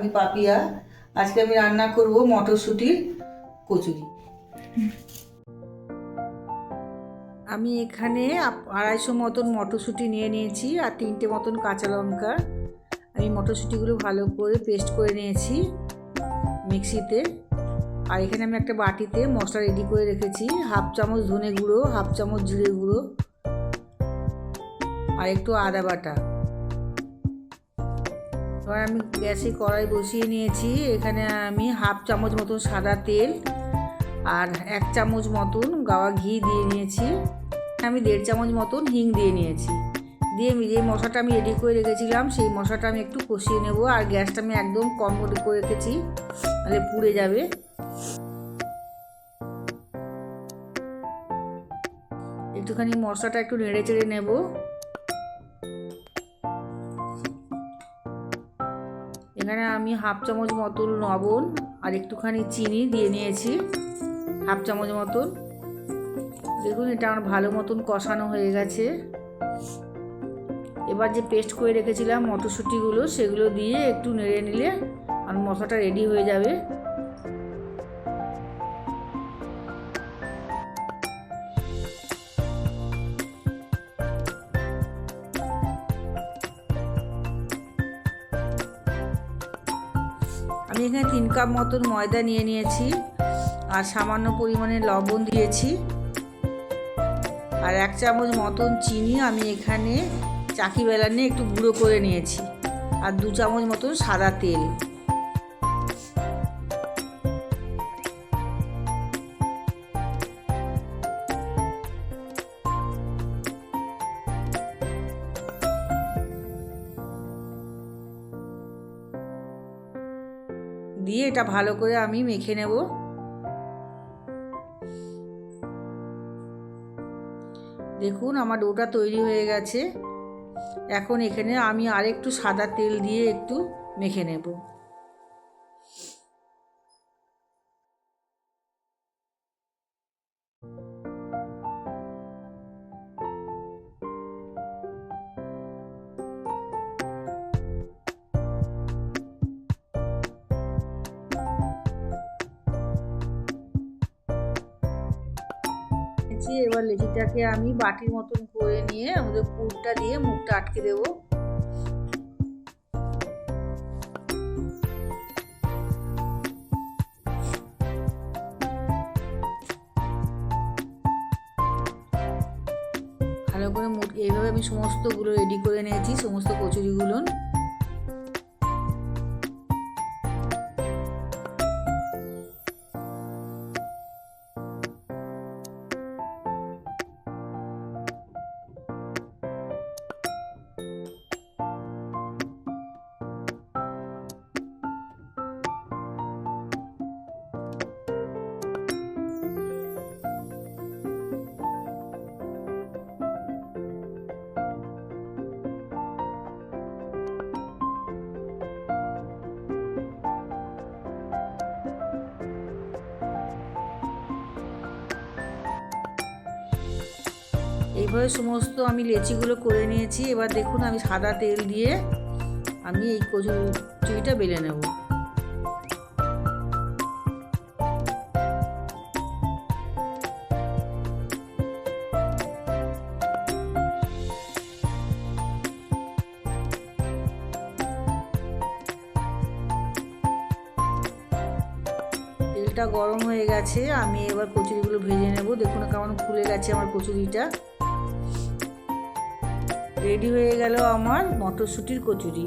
আমি পাপিয়া। আজকে আমি রান্না করব মটরশুঁটির কচুরি। আমি এখানে আড়াইশো মতন মটরশুঁটি নিয়ে নিয়েছি আর তিনটে মতন কাঁচা লঙ্কা। আমি মটরশুঁটিগুলো ভালো করে পেস্ট করে নিয়েছি মিক্সিতে। আর এখানে আমি একটা বাটিতে মশলা রেডি করে রেখেছি, হাফ চামচ ধনে গুঁড়ো, হাফ চামচ জিরে গুঁড়ো আর একটু আদা বাটা। এবার আমি গ্যাসে কড়াই বসিয়ে নিয়েছি। এখানে আমি হাফ চামচ মতন সাদা তেল আর এক চামচ মতন গাওয়া ঘি দিয়ে নিয়েছি। আমি দেড় চামচ মতন হিং দিয়ে নিয়েছি। দিয়ে যে মশলাটা আমি রেডি করে রেখেছিলাম, সেই মশলাটা আমি একটু কষিয়ে নেব আর গ্যাসটা আমি একদম কম করে করে রেখেছি তাহলে পুড়ে যাবে। একটুখানি মশলাটা একটু নেড়ে চেড়ে নেব। এখানে আমি হাফ চামচ মতন লবণ আর একটুখানি চিনি দিয়ে নিয়েছি, হাফ চামচ মতন। দেখুন, এটা আমার ভালো মতন কষানো হয়ে গেছে। এবার যে পেস্ট করে রেখেছিলাম মটরশুঁটিগুলো, সেগুলো দিয়ে একটু নেড়ে নিলে আর মশলাটা রেডি হয়ে যাবে। আমি এখানে তিন কাপ মতন ময়দা নিয়ে নিয়েছি আর সামান্য পরিমাণে লবণ দিয়েছি। আর এক চামচ মতন চিনি আমি এখানে চাকি বেলা নিয়ে একটু গুঁড়ো করে নিয়েছি। আর দু চামচ মতন সাদা তেল। দিয়ে এটা ভালো করে আমি মেখে নেব। দেখুন আমার ডোটা তৈরি হয়ে গেছে। এখন এখানে আমি আরেকটু সাদা তেল দিয়ে একটু মেখে নেব। নিয়েছি এবার লেচিটাকে আমি বাটির মতন করে নিয়ে আমাদের পুরটা দিয়ে মুখটা আটকে দেবো। ভালো করে মুখ, এইভাবে আমি সমস্তগুলো রেডি করে নিয়েছি, সমস্ত কচুরিগুলো। এইভাবে সমস্ত আমি লেচিগুলো করে নিয়েছি। এবার দেখুন আমি সাদা তেল দিয়ে আমি এই কচুরিটা বেলে নেব। তেলটা গরম হয়ে গেছে, আমি এবার কচুরিগুলো ভেজে নেব। দেখুন কেমন ফুলে গেছে আমার কচুরিটা। রেডি হয়ে গেল আমার মটরশুঁটির কচুরি।